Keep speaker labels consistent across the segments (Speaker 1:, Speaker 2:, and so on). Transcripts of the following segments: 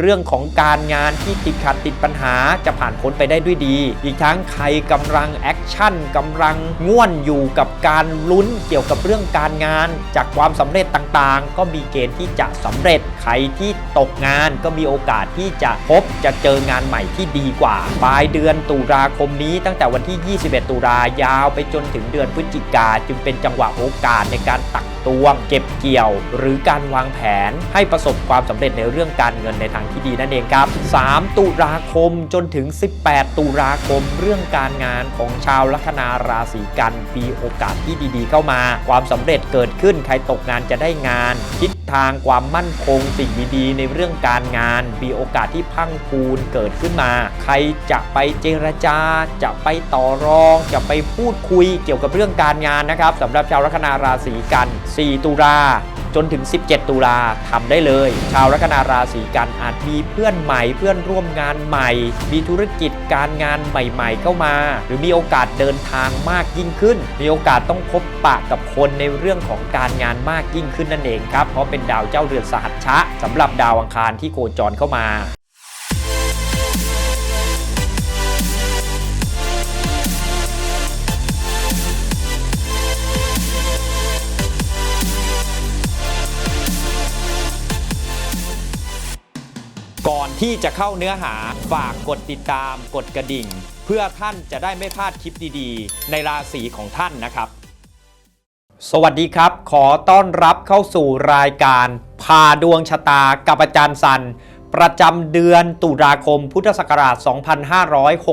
Speaker 1: เรื่องของการงานที่ติดขัดติดปัญหาจะผ่านพ้นไปได้ด้วยดี อีกทั้งใครกำลังแอคชั่นกำลังง่วนอยู่กับการลุ้นเกี่ยวกับเรื่องการงาน จากความสำเร็จต่างๆ ก็มีเกณฑ์ที่จะสำเร็จ ใครที่ตกงานก็มีโอกาสที่จะพบจะเจองานใหม่ที่ดีกว่า ปลายเดือนตุลาคมนี้ตั้งแต่วันที่ 21 ตุลายาวไปจนถึงเดือนพฤศจิกาจึงเป็นจังหวะโอกาสในการตัก ตวง เก็บเกี่ยว หรือการวางแผน ให้ประสบความสำเร็จในเรื่องการเงินในทางที่ดีนั่นเองครับ 3 ตุลาคมจนถึง 18 ตุลาคม เรื่องการงานของชาวลัคนาราศีกันมีโอกาสที่ดีๆ เข้ามา ความสำเร็จเกิดขึ้นใครตกงานจะได้งาน ทิศทางความมั่นคงสิ่งดีๆ ในเรื่องการงาน มีโอกาสที่พังพูนเกิดขึ้นมา ใครจะไปเจรจา จะไปต่อรอง จะไปพูดคุยเกี่ยวกับเรื่องการงานนะครับสำหรับชาวลัคนาราศีกัน4 ตุลาจนถึง 17 ตุลาทำได้เลย ชาวลัคนาราศีกันอาจมีเพื่อนใหม่ เพื่อนร่วมงานใหม่ มีธุรกิจการงานใหม่ ๆ เข้ามา หรือมีโอกาสเดินทางมากยิ่งขึ้น มีโอกาสต้องพบปะกับคนในเรื่องของการงานมากยิ่งขึ้นนั่นเองครับ เพราะเป็นดาวเจ้าเรือนสหัชชะสำหรับดาวอังคารที่โคจรเข้ามา ที่จะเข้าเนื้อหาฝากกดติดตาม กดกระดิ่ง เพื่อท่านจะได้ไม่พลาดคลิปดีๆ ในราศีของท่านนะครับ สวัสดีครับ ขอต้อนรับเข้าสู่รายการพาดวงชะตากับอาจารย์สัน ประจำเดือนตุลาคมพุทธศักราช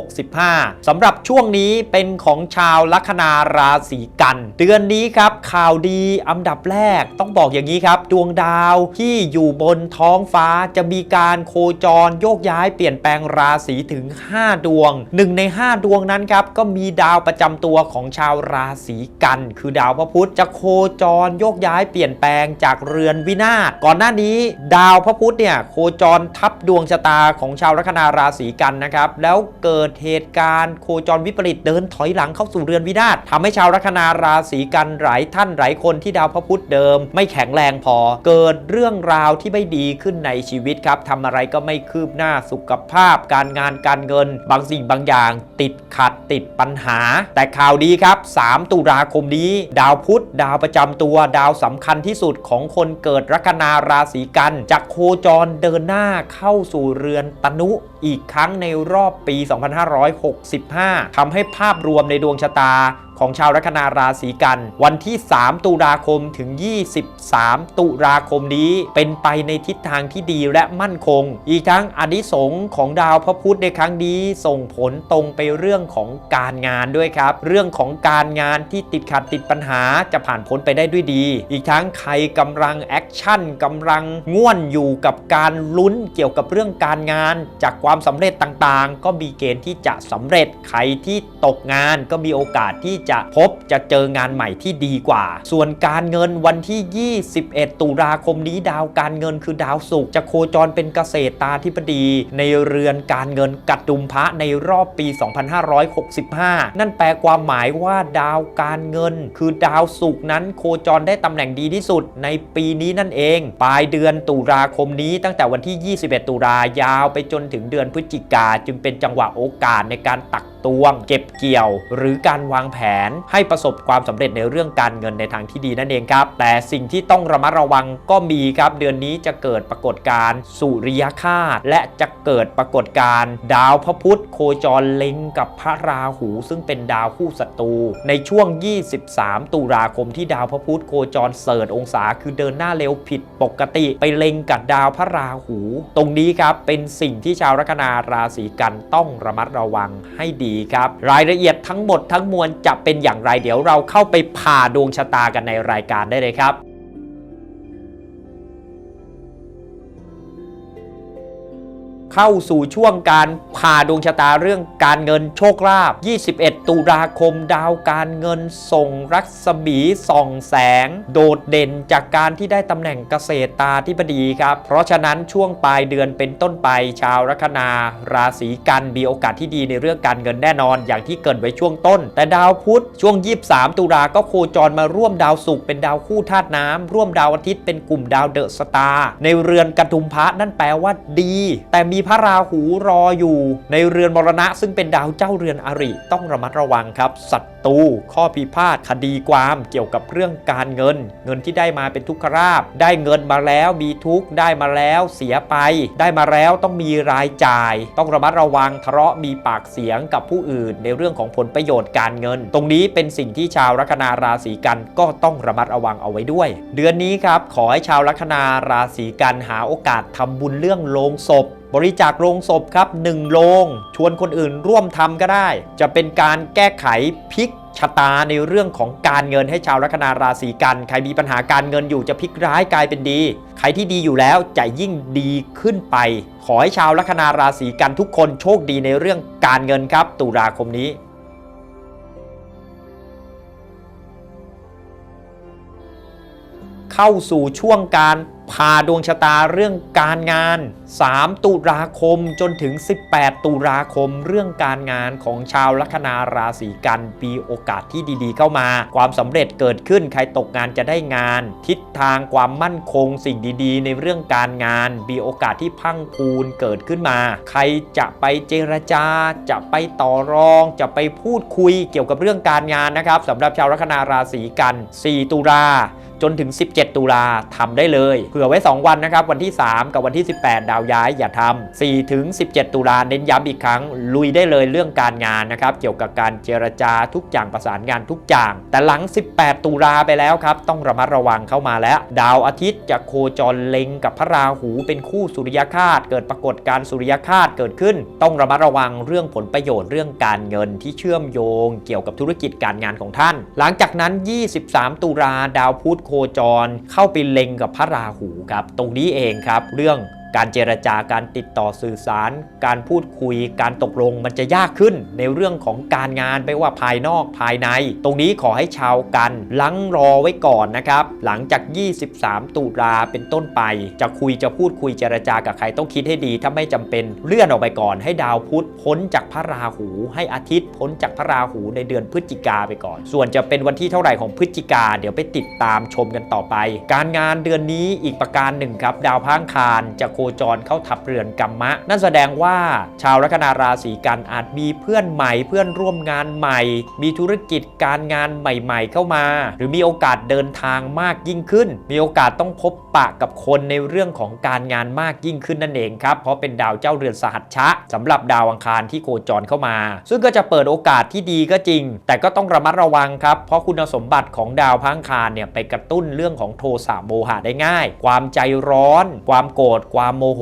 Speaker 1: 2565 สำหรับช่วงนี้เป็นของชาวลัคนาราศีกัน เดือนนี้ครับข่าวดีอันดับแรกต้องบอกอย่างนี้ครับ ดวงดาวที่อยู่บนท้องฟ้าจะมีการโคจรโยกย้ายเปลี่ยนแปลงราศีถึง 5 ดวง 1 ใน 5 ดวงนั้นครับก็มีดาวประจำตัวของชาวราศีกัน คือดาวพระพุธจะโคจรโยกย้ายเปลี่ยนแปลงจากเรือนวินาศก่อนหน้านี้ ดาวพระพุธเนี่ยโคจรทับดวงชะตาของชาวลัคนาราศีกันนะครับ แล้วเกิดเหตุการณ์โคจรวิปริตเดินถอยหลังเข้าสู่เรือนวินาศทำให้ชาวลัคนาราศีกันหลายท่านหลายคนที่ดาวพระพุธเดิม ไม่แข็งแรงพอ เกิดเรื่องราวที่ไม่ดีขึ้นในชีวิตครับทำอะไรก็ไม่คืบหน้าสุขภาพ การงานการเงิน บางสิ่งบางอย่าง ติดขัดติดปัญหา แต่ข่าวดีครับ 3 ตุลาคมนี้ ดาวพุธดาวประจำตัวดาวสำคัญที่สุดของคนเกิดลัคนาราศีกันจะโคจรเดินหน้าเข้าสู่เรือนตนุอีกครั้งในรอบปี 2565ทำให้ภาพรวมในดวงชะตา ของชาวลัคนาราศีกัน วันที่ 3 ตุลาคมถึง 23 ตุลาคมนี้เป็นไปในทิศทางที่ดีและมั่นคง อีกทั้งอนิสงส์ของดาวพระพุธในครั้งนี้ส่งผลตรงไปเรื่องของการงานด้วยครับ เรื่องของการงานที่ติดขัดติดปัญหาจะผ่านพ้นไปได้ด้วยดี อีกทั้งใครกำลังแอคชั่นกำลังง่วนอยู่กับการลุ้นเกี่ยวกับเรื่องการงาน จากความสำเร็จต่างๆ ก็มีเกณฑ์ที่จะสำเร็จใครที่ตกงานก็มีโอกาสที่จะพบจะเจองานใหม่ที่ดีกว่า ส่วนการเงินวันที่ 21 ตุลาคมนี้ดาวการเงินคือดาวศุกร์จะโคจรเป็นเกษตราธิบดี ในเรือนการเงินกัดดุมพระในรอบปี 2565 นั่นแปลความหมายว่าดาวการเงิน คือดาวศุกร์นั้นโคจรได้ตำแหน่งดีที่สุดในปีนี้นั่นเอง ปลายเดือนตุลาคมนี้ตั้งแต่วันที่ 21 ตุลายาวไปจนถึงเดือนพฤศจิกาจึงเป็นจังหวะโอกาสในการตักตวง เก็บเกี่ยว หรือการวางแผนให้ประสบความสำเร็จในเรื่องการเงินในทางที่ดีนั่นเองครับ แต่สิ่งที่ต้องระมัดระวังก็มีครับเดือนนี้จะเกิดปรากฏการณ์สุริยคาตและจะเกิดปรากฏการณ์ดาวพระพุธโคจรเล็งกับพระราหู ซึ่งเป็นดาวคู่ศัตรูในช่วง 23 ตุลาคมที่ดาวพระพุธโคจรเสริฐองศาคือเดินหน้าเร็วผิดปกติไปเล็งกับดาวพระราหู ตรงนี้ครับเป็นสิ่งที่ชาวลัคนาราศีกันต้องระมัดระวังให้ดีครับ รายละเอียดทั้งหมดทั้งมวลจะเป็นเป็นอย่างไร เดี๋ยวเราเข้าไปผ่าดวงชะตากันในรายการได้เลยครับ เข้าสู่ช่วงการผ่าดวงชะตาเรื่องการเงินโชคลาภ 21 ตุลาคมดาวการเงินส่งรัศมีส่องแสง โดดเด่นจากการที่ได้ตำแหน่งเกษตรตาธิบดีครับ เพราะฉะนั้นช่วงปลายเดือนเป็นต้นไปชาวลัคนา ราศีกันมีโอกาสที่ดีในเรื่องการเงินแน่นอนอย่างที่เกินไว้ช่วงต้น แต่ดาวพุธช่วง 23 ตุลาก็โคจรมาร่วมดาวศุกร์เป็นดาวคู่ธาตุน้ำร่วมดาวอาทิตย์เป็นกลุ่มดาวเดอะสตาร์ในเรือนกระทุมพระนั่นแปลว่าดี แต่มีพระราหูรออยู่ ในเรือนมรณะ ซึ่งเป็นดาวเจ้าเรือนอริต้องระมัดระวังครับศัตรูข้อพิพาทคดีความเกี่ยวกับเรื่องการเงิน เงินที่ได้มาเป็นทุกขราบ ได้เงินมาแล้วมีทุกข์ได้มาแล้วเสียไป ได้มาแล้วต้องมีรายจ่าย ต้องระมัดระวังทะเลาะมีปากเสียงกับผู้อื่น ในเรื่องของผลประโยชน์การเงิน ตรงนี้เป็นสิ่งที่ชาวลัคนาราศีกันก็ต้องระมัดระวังเอาไว้ด้วย เดือนนี้ครับขอให้ชาวลัคนาราศีกันหาโอกาสทำบุญเรื่องโลงศพ บริจาคโรงศพครับ1โรงชวนคนอื่นร่วมทำก็ได้ จะเป็นการแก้ไขพลิกชะตาในเรื่องของการเงินให้ชาวลัคนาราศีกัน ใครมีปัญหาการเงินอยู่จะพลิกร้ายกลายเป็นดี ใครที่ดีอยู่แล้วจะยิ่งดีขึ้นไป ขอให้ชาวลัคนาราศีกันทุกคนโชคดีในเรื่องการเงินครับ ตุลาคมนี้เข้าสู่ช่วงการ พาดวงชะตาเรื่องการงาน 3 ตุลาคมจนถึง 18 ตุลาคม เรื่องการงานของชาวลัคนาราศีกันปีโอกาสที่ดีๆ เข้ามา ความสำเร็จเกิดขึ้นใครตกงานจะได้งาน ทิศทางความมั่นคงสิ่งดีๆ ในเรื่องการงานมีโอกาสที่พังพูนเกิดขึ้นมา ใครจะไปเจรจา จะไปต่อรอง จะไปพูดคุยเกี่ยวกับเรื่องการงานนะครับสำหรับชาวลัคนาราศีกัน 4 ตุลาจนถึง 17 ตุลาทำได้เลยเผื่อไว้ 2 วันนะครับ วันที่ 3 กับวันที่ 18 ดาวย้ายอย่าทำ4ถึง17 ตุลาเน้นย้ำอีกครั้ง ลุยได้เลยเรื่องการงานนะครับ เกี่ยวกับการเจรจาทุกอย่างประสานงานทุกอย่าง แต่หลัง 18 ตุลาไปแล้วครับ ต้องระมัดระวังเข้ามาแล้ว ดาวอาทิตย์จะโคจรเล็งกับพระราหูเป็นคู่สุริยคาตเกิดปรากฏการสุริยคาตเกิดขึ้น ต้องระมัดระวังเรื่องผลประโยชน์เรื่องการเงินที่เชื่อมโยง เกี่ยวกับธุรกิจการงานของท่าน หลังจากนั้น 23 ตุลาดาวพุธโคจร เข้าไปเล็งกับพระราหูครับ ตรงนี้เองครับ เรื่อง การเจรจาการติดต่อสื่อสาร การพูดคุย การตกลงมันจะยากขึ้นในเรื่องของการงานไม่ว่าภายนอกภายใน ตรงนี้ขอให้ชาวกันลังรอไว้ก่อนนะครับ หลังจาก 23 ตุลาเป็นต้นไป จะคุยจะพูดคุยเจรจากับใครต้องคิดให้ดี ถ้าไม่จำเป็นเลื่อนออกไปก่อน ให้ดาวพุธพ้นจากพระราหู ให้อาทิตย์พ้นจากพระราหูในเดือนพฤศจิกาไปก่อน ส่วนจะเป็นวันที่เท่าไหร่ของพฤศจิกาเดี๋ยวไปติดตามชมกันต่อไป การงานเดือนนี้อีกประการหนึ่งครับ ดาวพังคารจะโคจรเข้าทับเรือนกัมมะ นั่นแสดงว่าชาวลัคนาราศีกันอาจมีเพื่อนใหม่เพื่อนร่วมงานใหม่ มีธุรกิจการงานใหม่ ๆ เข้ามา หรือมีโอกาสเดินทางมากยิ่งขึ้น มีโอกาสต้องพบปะกับคนในเรื่องของการงานมากยิ่งขึ้นนั่นเองครับ เพราะเป็นดาวเจ้าเรือนสหัชชะสำหรับดาวอังคารที่โคจรเข้ามา ซึ่งก็จะเปิดโอกาสที่ดีก็จริง แต่ก็ต้องระมัดระวังครับ เพราะคุณสมบัติของดาวพังคารเนี่ยไปกระตุ้นเรื่องของโทสะโมหะได้ง่าย ความใจร้อน ความโกรธ ความโมโห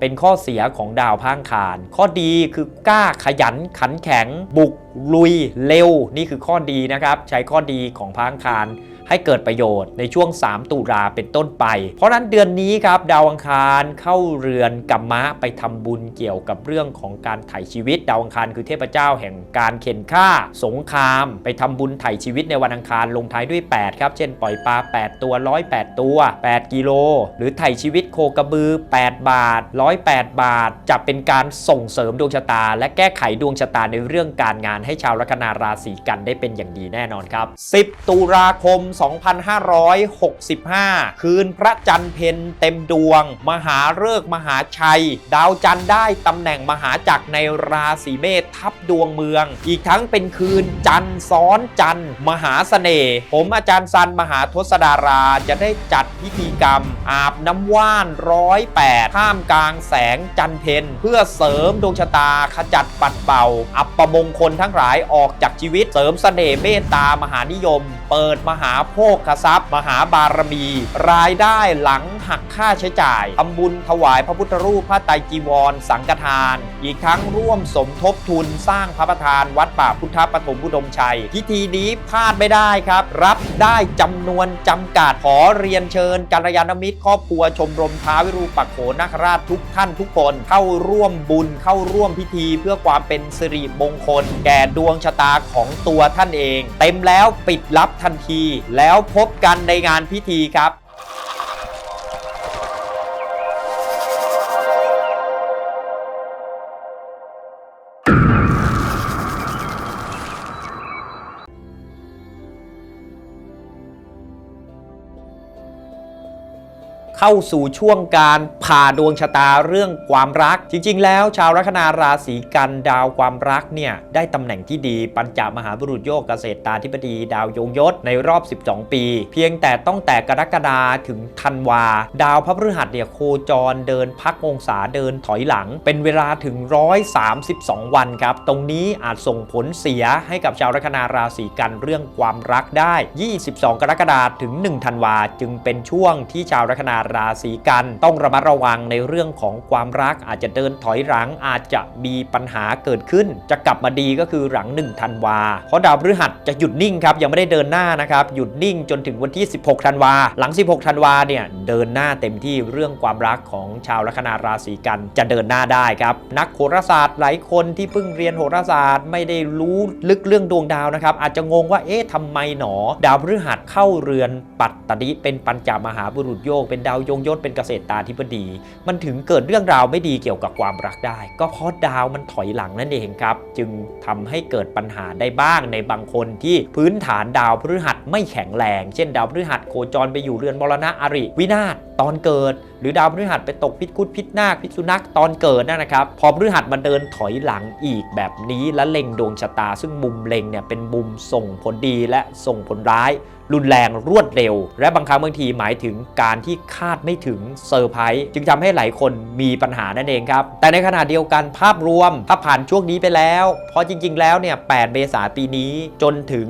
Speaker 1: เป็นข้อเสียของดาวพังคาร ข้อดีคือกล้าขยันขันแข็งบุก ลุยเร็วนี่คือข้อดีนะครับ ใช้ข้อดีของพระอังคารให้เกิดประโยชน์ในช่วง 3 ตุลาเป็นต้นไป เพราะนั้นเดือนนี้ครับ ดาวอังคารเข้าเรือนกัมมะไปทำบุญเกี่ยวกับเรื่องของการไถ่ชีวิต ดาวอังคารคือเทพเจ้าแห่งการเข็นฆ่า สงคราม ไปทำบุญไถ่ชีวิตในวันอังคารลงท้ายด้วย 8 ครับ เช่นปล่อยปลา 8 ตัว 108 ตัว 8 กิโล หรือไถ่ชีวิตโคกระบือ 8 บาท 108 บาท จะเป็นการส่งเสริมดวงชะตา และแก้ไขดวงชะตาในเรื่องการงานให้ชาวลัคนาราศีกันได้เป็นอย่างดีแน่นอนครับ 10 ตุลาคม 2565 คืนพระจันทร์เพนเต็มดวง มหาฤกษ์มหาชัย ดาวจันทร์ได้ตำแหน่งมหาจักรในราศีเมษทับดวงเมือง อีกทั้งเป็นคืนจันทร์ซ้อนจันทร์มหาเสน่ห์ผมอาจารย์ซันมหาทศดาราจะได้จัดพิธีกรรม อาบน้ำว่านร้อยแปดท่ามกลางแสงจันทร์เพนเพื่อเสริมดวงชะตาขจัดปัดเป่า อัปมงคลทั้งทั้งหลายออกจากชีวิตเสริมเสน่ห์เมตตามหานิยม เปิดมหาโภคทรัพย์ มหาบารมี รายได้หลังหักค่าใช้จ่ายทำบุญถวายพระพุทธรูปพระไตรจีวร สังฆทาน อีกทั้งร่วมสมทบทุนสร้างพระประธานวัดป่าพุทธปฐมบุดมชัย พิธีนี้พลาดไม่ได้ครับ รับได้จำนวนจำกัดขอเรียนเชิญกัลยาณมิตรครอบครัวชมรมท้าวิรูปักโขนาคราชทุกท่านทุกคน เข้าร่วมบุญเข้าร่วมพิธีเพื่อความเป็นสิริมงคลแก่ดวงชะตาของตัวท่านเอง เต็มแล้วปิดรับทันที แล้วพบกันในงานพิธีครับ เข้าสู่ช่วงการผ่าดวงชะตาเรื่องความรัก จริง ๆ แล้วชาวลัคนาราศีกันดาวความรักเนี่ยได้ตำแหน่งที่ดีปัญจมหาบุรุษโยกเกษตรตาธิบดีดาวยงยศในรอบ 12 ปี เพียงแต่ต้องแต่กรกฎาถึงธันวา ดาวพระพฤหัสเนี่ยโคจรเดินพักองศาเดินถอยหลัง เป็นเวลาถึง 132 วันครับ ตรงนี้อาจส่งผลเสียให้กับชาวลัคนาราศีกันเรื่องความรักได้ 22 กรกฎาถึง 1 ธันวา จึงเป็นช่วงที่ชาวลัคนาราศีกัน ต้องระมัดระวังในเรื่องของความรักอาจจะเดินถอยหลังอาจจะมีปัญหาเกิดขึ้น จะกลับมาดีก็คือหลัง1ธันวาเพราะดาวพฤหัสจะหยุดนิ่งครับยังไม่ได้เดินหน้านะครับหยุดนิ่งจนถึงวันที่ 16ธันวาหลัง 16ธันวาเนี่ยเดินหน้าเต็มที่เรื่องความรักของชาวลัคนาราศีกันจะเดินหน้าได้ครับ นักโหราศาสตร์หลายคนที่เพิ่งเรียนโหราศาสตร์ไม่ได้รู้ลึกเรื่องดวงดาวนะครับ อาจจะงงว่าเอ๊ะทำไมหนอ ดาวพฤหัสเข้าเรือนปัตตนิเป็นปัญจมหาบุรุษโยกเป็นดาวยงยศเป็นเกษตรตาธิบดี มันถึงเกิดเรื่องราวไม่ดีเกี่ยวกับความรักได้ ก็เพราะดาวมันถอยหลังนั่นเองครับ จึงทำให้เกิดปัญหาได้บ้างในบางคนที่พื้นฐานดาวพฤหัสไม่แข็งแรง เช่น ดาวพฤหัสโคจรไปอยู่เรือนมรณะอริวินาศ ตอนเกิด หรือดาวพฤหัสไปตกพิษคุดพิษนาคพิษสุนัขตอนเกิดนั่นนะครับ พอพฤหัสมาเดินถอยหลังอีกแบบนี้และเล็งดวงชะตา ซึ่งมุมเล็งเนี่ยเป็นมุมส่งผลดีและส่งผลร้าย รุนแรงรวดเร็ว และบางครั้งบางทีหมายถึงการที่คาดไม่ถึงเซอร์ไพรส์จึงทำให้หลายคนมีปัญหานั่นเองครับ แต่ในขณะเดียวกันภาพรวมถ้าผ่านช่วงนี้ไปแล้ว เพราะจริง ๆ แล้วเนี่ย 8 เมษายนปีนี้จนถึง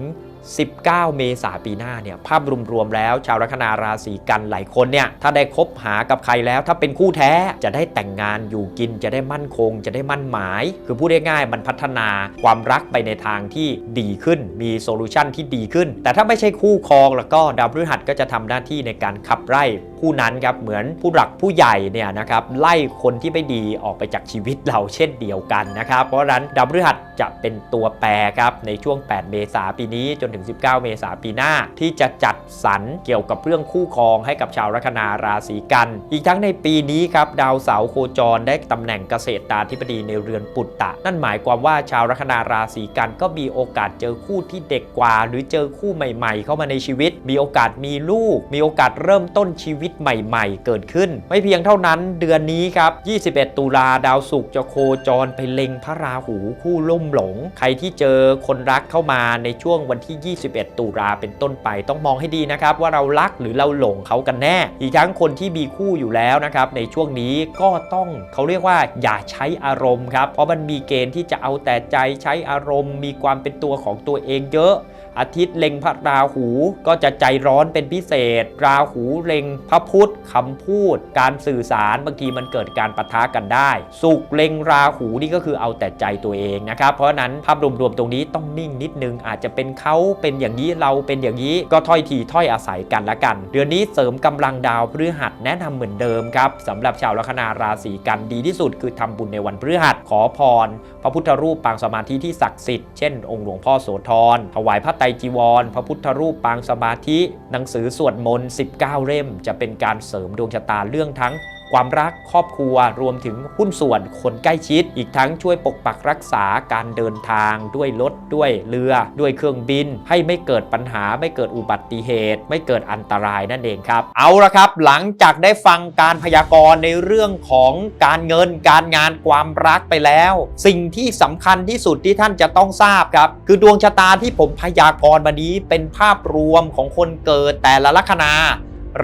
Speaker 1: 19 เมษายนปีหน้าเนี่ยภาพรวมๆแล้ว ชาวลัคนาราศีกันหลายคนเนี่ยถ้าได้คบหากับใครแล้ว ถ้าเป็นคู่แท้จะได้แต่งงานอยู่กินจะได้มั่นคง จะได้มั่นหมาย คือพูดง่ายๆมันพัฒนาความรักไปในทางที่ดีขึ้น มีโซลูชันที่ดีขึ้น แต่ถ้าไม่ใช่คู่ครองแล้วก็ดาวพฤหัสก็จะทำหน้าที่ในการขับไล่ผู้นั้นครับเหมือนผู้หลักผู้ใหญ่เนี่ยนะครับไล่คนที่ไม่ดีออกไปจากชีวิตเราเช่นเดียวกันนะครับ เพราะฉะนั้นดาวพฤหัสจะเป็นตัวแปรครับในช่วง 8 เมษายนปีนี้จนถึง19 เมษายนปีหน้า ที่จะจัดสรรเกี่ยวกับเรื่องคู่ครองให้กับชาวลัคนาราศีกัน อีกทั้งในปีนี้ครับดาวเสาร์โคจรได้ตำแหน่งเกษตรตาธิบดีในเรือนปุตตะ นั่นหมายความว่าชาวลัคนาราศีกันก็มีโอกาสเจอคู่ที่เด็กกว่า หรือเจอคู่ใหม่ ๆ เข้ามาในชีวิต มีโอกาสมีลูก มีโอกาสเริ่มต้นชีวิตใหม่ ๆ เกิดขึ้น ไม่เพียงเท่านั้นเดือนนี้ครับ 21 ตุลาดาวศุกร์จะโคจรไปเล็งพระราหูคู่ล่มหลง ใครที่เจอคนรักเข้ามาในช่วงวันที่ที่ 21 ตุลาเป็นต้นไปต้องมองให้ดีนะครับว่าเรารักหรือเราหลงเขากันแน่ อีกทั้งคนที่มีคู่อยู่แล้วนะครับในช่วงนี้ก็ต้องเขาเรียกว่าอย่าใช้อารมณ์ครับเพราะมันมีเกณฑ์ที่จะเอาแต่ใจใช้อารมณ์ มีความเป็นตัวของตัวเองเยอะ อาทิตย์เล็งพระราหูก็จะใจร้อนเป็นพิเศษ ราหูเล็งพระพุธคำพูด การสื่อสารบางทีมันเกิดการปะทะกันได้สุกเล็งราหูนี่ก็คือเอาแต่ใจตัวเองนะครับ เพราะฉะนั้นภาพรวมๆตรงนี้ต้องนิ่งนิดนึง อาจจะเป็นเขาเป็นอย่างนี้เราเป็นอย่างนี้ก็ถ้อยทีถ้อยอาศัยกันละกัน เดือนนี้เสริมกำลังดาวพฤหัสแนะนำเหมือนเดิมครับสำหรับชาวลัคนาราศีกันดีที่สุด คือทำบุญในวันพฤหัสขอพร พระพุทธรูปปางสมาธิที่ศักดิ์สิทธิ์เช่นองค์หลวงพ่อโสธรถวายพระไตรจีวร พระพุทธรูปปางสมาธิ หนังสือสวดมนต์ 19 เล่ม จะเป็นการเสริมดวงชะตาเรื่องทั้ง ความรักครอบครัวรวมถึงหุ้นส่วนคนใกล้ชิด อีกทั้งช่วยปกปักรักษาการเดินทางด้วยรถด้วยเรือ ด้วยเครื่องบิน ให้ไม่เกิดปัญหาไม่เกิดอุบัติเหตุ ไม่เกิดอันตรายนั่นเองครับ เอาละครับ หลังจากได้ฟังการพยากรณ์ในเรื่องของการเงินการงานความรักไปแล้ว สิ่งที่สำคัญที่สุดที่ท่านจะต้องทราบครับ คือดวงชะตาที่ผมพยากรณ์มานี้เป็นภาพรวมของคนเกิดแต่ละลัคนา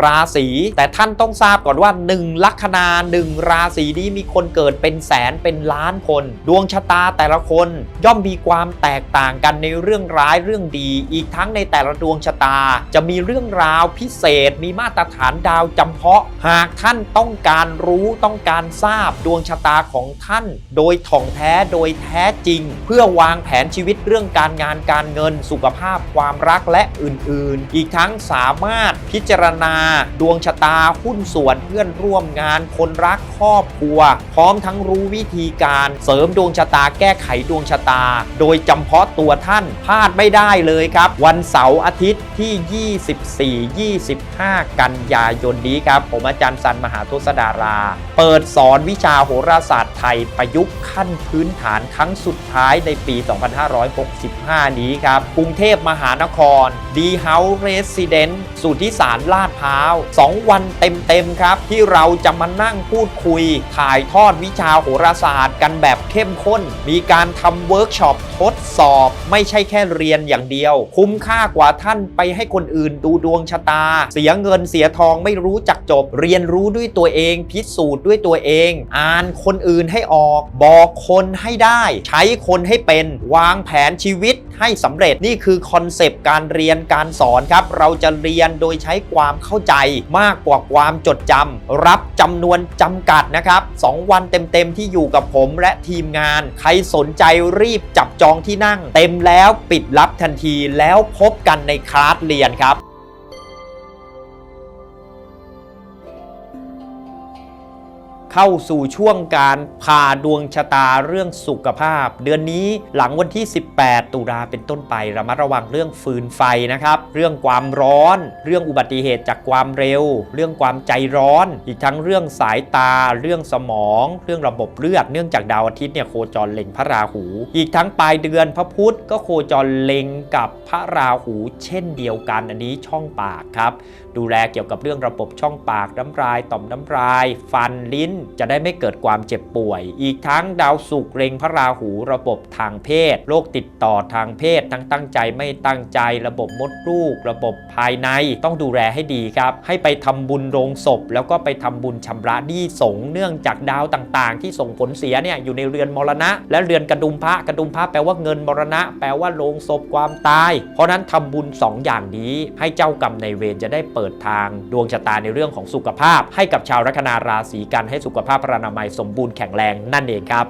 Speaker 1: ราศีแต่ท่านต้องทราบก่อนว่า 1 ลัคนา 1 ราศีนี้มีคนเกิดเป็นแสนเป็นล้านคน ดวงชะตาแต่ละคนย่อมมีความแตกต่างกันในเรื่องร้ายเรื่องดี อีกทั้งในแต่ละดวงชะตา จะมีเรื่องราวพิเศษ มีมาตรฐานดาวจำเพาะ หากท่านต้องการรู้ต้องการทราบดวงชะตาของท่าน โดยถ่องแท้โดยแท้จริง เพื่อวางแผนชีวิตเรื่องการงานการเงินสุขภาพความรักและอื่น ๆ อีกทั้งสามารถพิจารณาดวงชะตาหุ้นส่วนเพื่อนร่วมงาน คนรักครอบครัว พร้อมทั้งรู้วิธีการเสริมดวงชะตาแก้ไขดวงชะตา โดยจำเพาะตัวท่านพลาดไม่ได้เลยครับ วันเสาร์อาทิตย์ที่ 24-25 กันยายนนี้ครับ ผมอาจารย์สันมหาทุสดารา เปิดสอนวิชาโหราศาสตร์ไทยประยุกต์ขั้นพื้นฐานครั้งสุดท้ายในปี 2565 นี้ครับ กรุงเทพมหานครดีเฮาส์เรสซิเดนต์สุทธิสารลาดพร้าว2วันเต็มๆครับ ที่เราจะมานั่งพูดคุย ถ่ายทอดวิชาโหราศาสตร์กันแบบเข้มข้น มีการทำเวิร์กช็อปทดสอบ ไม่ใช่แค่เรียนอย่างเดียว คุ้มค่ากว่าท่านไปให้คนอื่นดูดวงชะตา เสียเงินเสียทองไม่รู้จักจบ เรียนรู้ด้วยตัวเอง พิสูจน์ด้วยตัวเอง อ่านคนอื่นให้ออก บอกคนให้ได้ ใช้คนให้เป็นวางแผนชีวิตให้สำเร็จนี่คือคอนเซปต์การเรียนการสอนครับ เราจะเรียนโดยใช้ความเข้าใจมากกว่าความจดจำรับจำนวนจำกัดนะครับ 2 วันเต็มๆที่อยู่กับผมและทีมงาน ใครสนใจรีบจับจองที่นั่ง เต็มแล้วปิดรับทันทีแล้วพบกันในคลาสเรียนครับ เข้าสู่ช่วงการพาดวงชะตาเรื่องสุขภาพ เดือนนี้หลังวันที่ 18 ตุลาเป็นต้นไประมัดระวังเรื่องฟืนไฟนะครับ เรื่องความร้อน เรื่องอุบัติเหตุจากความเร็ว เรื่องความใจร้อน อีกทั้งเรื่องสายตา เรื่องสมอง เรื่องระบบเลือดเนื่องจากดาวอาทิตย์เนี่ยโคจรเล็งพระราหู อีกทั้งปลายเดือนพระพุธก็โคจรเล็งกับพระราหู เช่นเดียวกันอันนี้ช่องปากครับ ดูแลเกี่ยวกับเรื่องระบบช่องปากน้ำลายต่อมน้ำลาย ฟันลิ้นจะได้ไม่เกิดความเจ็บป่วย อีกทั้งดาวศุกร์เล็งพระราหูระบบทางเพศโรคติดต่อทางเพศ ทั้งตั้งใจไม่ตั้งใจ ระบบมดลูก ระบบภายในต้องดูแลให้ดีครับ ให้ไปทำบุญโรงศพ แล้วก็ไปทำบุญชำระหนี้สงเนื่องจากดาวต่างๆ ที่ส่งผลเสียเนี่ยอยู่ในเรือนมรณะ และเรือนกระดุมพระกระดุมพระแปลว่าเงินมรณะ แปลว่าโรงศพความตาย เพราะนั้นทำบุญสองอย่างนี้ให้เจ้ากรรมในเวรจะได้เปิดทางดวงชะตาในเรื่องของสุขภาพ ให้กับชาวลัคนาราศีกันให้สุขภาพพระนามัยสมบูรณ์แข็งแรงนั่นเองครับ